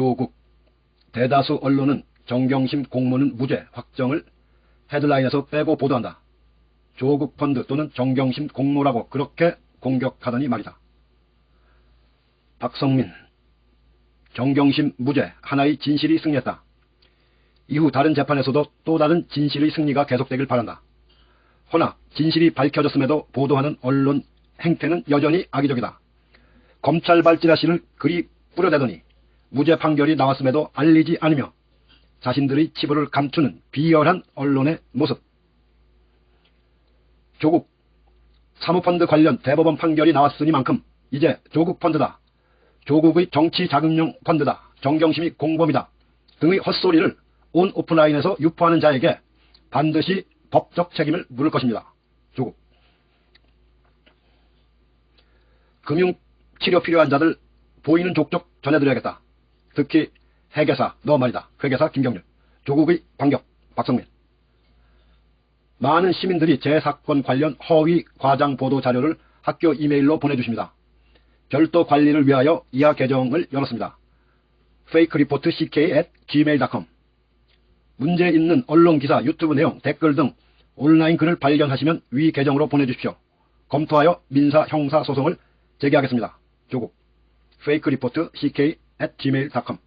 조국 대다수 언론은 정경심 공무는 무죄 확정을 헤드라인에서 빼고 보도한다. 조국 펀드 또는 정경심 공모라고 그렇게 공격하더니 말이다. 박성민 정경심 무죄 하나의 진실이 승리했다. 이후 다른 재판에서도 또 다른 진실의 승리가 계속되길 바란다. 허나 진실이 밝혀졌음에도 보도하는 언론 행태는 여전히 악의적이다. 검찰 발찌라시를 그리 뿌려대더니 무죄 판결이 나왔음에도 알리지 않으며 자신들의 치부를 감추는 비열한 언론의 모습. 조국 사모펀드 관련 대법원 판결이 나왔으니만큼 이제 조국 펀드다. 조국의 정치 자금용 펀드다. 정경심이 공범이다. 등의 헛소리를 온 오프라인에서 유포하는 자에게 반드시 법적 책임을 물을 것입니다. 조국. 금융 치료 필요한 자들 보이는 족족 전해드려야겠다. 특히 회계사 너 말이다. 회계사 김경률. 조국의 반격 박성민. 많은 시민들이 제 사건 관련 허위 과장 보도 자료를 학교 이메일로 보내주십니다. 별도 관리를 위하여 이하 계정을 열었습니다. fakereportck at gmail.com 문제 있는 언론 기사, 유튜브 내용, 댓글 등 온라인 글을 발견하시면 위 계정으로 보내주십시오. 검토하여 민사, 형사 소송을 제기하겠습니다. 조국 fakereportck at gmail.com